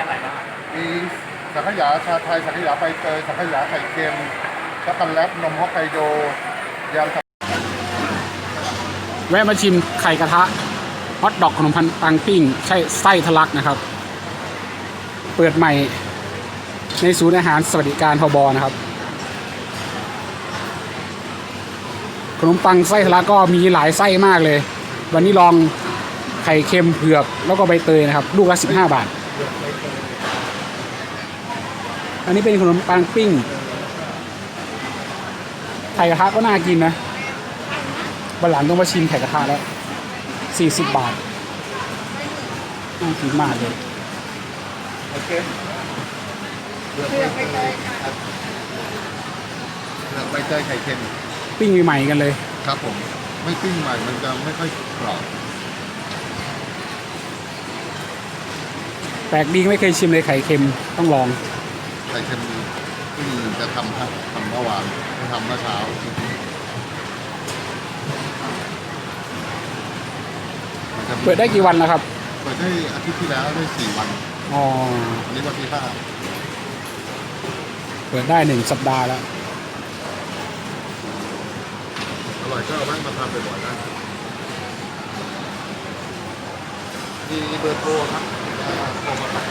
อะไรบ้างครับมีสังขยาชาไทยสังขยาใบเตยสังขยาไข่เค็มช็อกโกแลตนมฮอกไกโดยำแวะมาชิมไข่กระทะฮอทดอกขนมพันปังปิ้งใช่ไส้ทะลักนะครับ เปิดใหม่ในศูนย์อาหารสวัสดิการทบนะครับ ขนมปังไส้ทะลักก็มีหลายไส้มากเลย วันนี้ลองไข่เค็มเผือกแล้วก็ใบเตยนะครับ ลูกละ 15 บาท อันนี้เป็นขนมปังปิ้ง ไข่กระทะก็น่ากินนะวันหลังต้องมาชิมไข่กระทะแล้ว40บาทน่ากินมากเลยโอเคเลือกใบเตยครับเลือกใบเตยไข่เค็มปิ้งใหม่ๆกันเลย ครับผม ไม่ปิ้งใหม่ มันจะไม่ค่อยกรอบ แปลกดีไม่เคยชิมเลยไข่เค็มต้องลอง ไข่เค็มที่จะทำครับทำเมื่อวานทำเมื่อเช้ามันจะเปิดได้กี่วันแล้วครับ เปิดได้อาทิตย์ที่แล้วได้สี่วันอ๋ออันนี้วันที่ห้าเปิดได้หนึ่งสัปดาห์แล้ว อร่อยก็เอาแม่มาทำบ่อยๆนะมีเบอร์โทรครับอ่าโทรมาครับ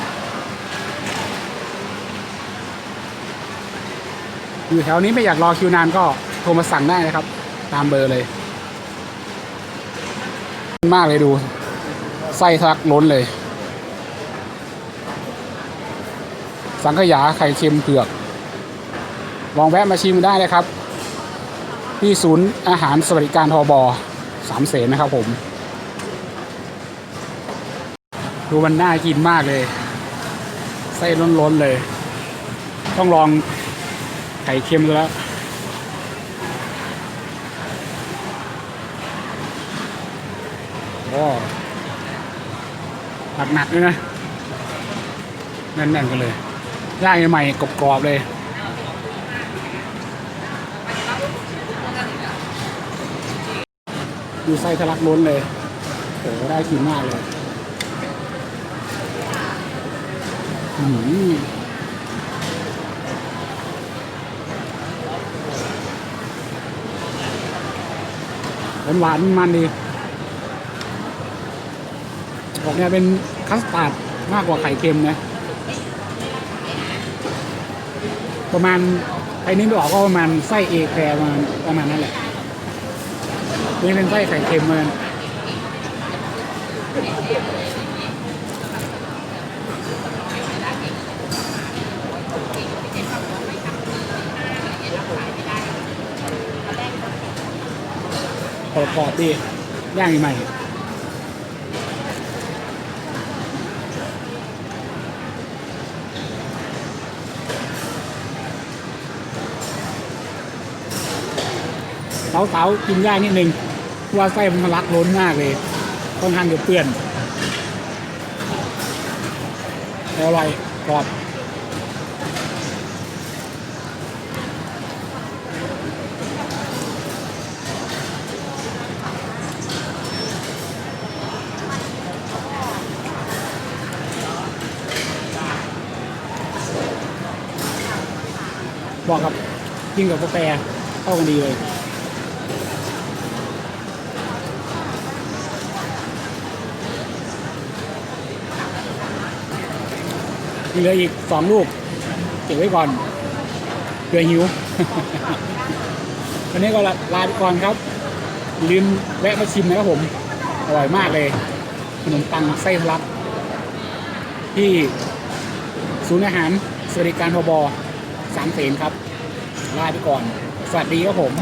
อยู่แถวนี้ไม่อยากรอคิวนานก็โทรมาสั่งได้นะครับ ตามเบอร์เลย มากเลยดู ไส้ทักล้นเลย สังขยาไข่เค็มเผือก ลองแวะมาชิมได้เลยครับ ที่ศูนย์อาหารสวัสดิการทบสามเสนนะครับผม ดูมันน่ากินมากเลย ไส้ล้นๆเลย ต้องลอง ไข่เค็มแล้ว โอ้หนักๆเลยนะแน่นๆกันเลยย่างใหม่กรอบๆเลยดูไส้ทะลักล้นเลยโอ้ได้กินมากเลย อืม หวานๆมันดีออกเนี่ยเป็นคัสตาร์ดมากกว่าไข่เค็มนะ ประมาณไอ้นี้ไม่ออกก็ประมาณไส้เอแครประมาณประมาณนั้นแหละ นี่เป็นไส้ไข่เค็มเหมัน กรอบดีย่างใหม่เสาๆกินยากนิดนึงเพราะว่าไส้มันทะลักล้นมากเลยค่อนข้างจะเปื้อนอร่อยกรอบ บอกกับกินกับกาแฟเข้ากันดีเลยเหลืออีกสองลูกเก็บไว้ก่อนเผื่อหิว วันนี้ก็ลาไปก่อนครับ ลืมแวะมาชิมนะครับผม อร่อยมากเลยขนมปังไส้ทะลักที่ศูนย์อาหารสวัสดิการทบสามเสนครับ ลาไปก่อน สวัสดีครับผม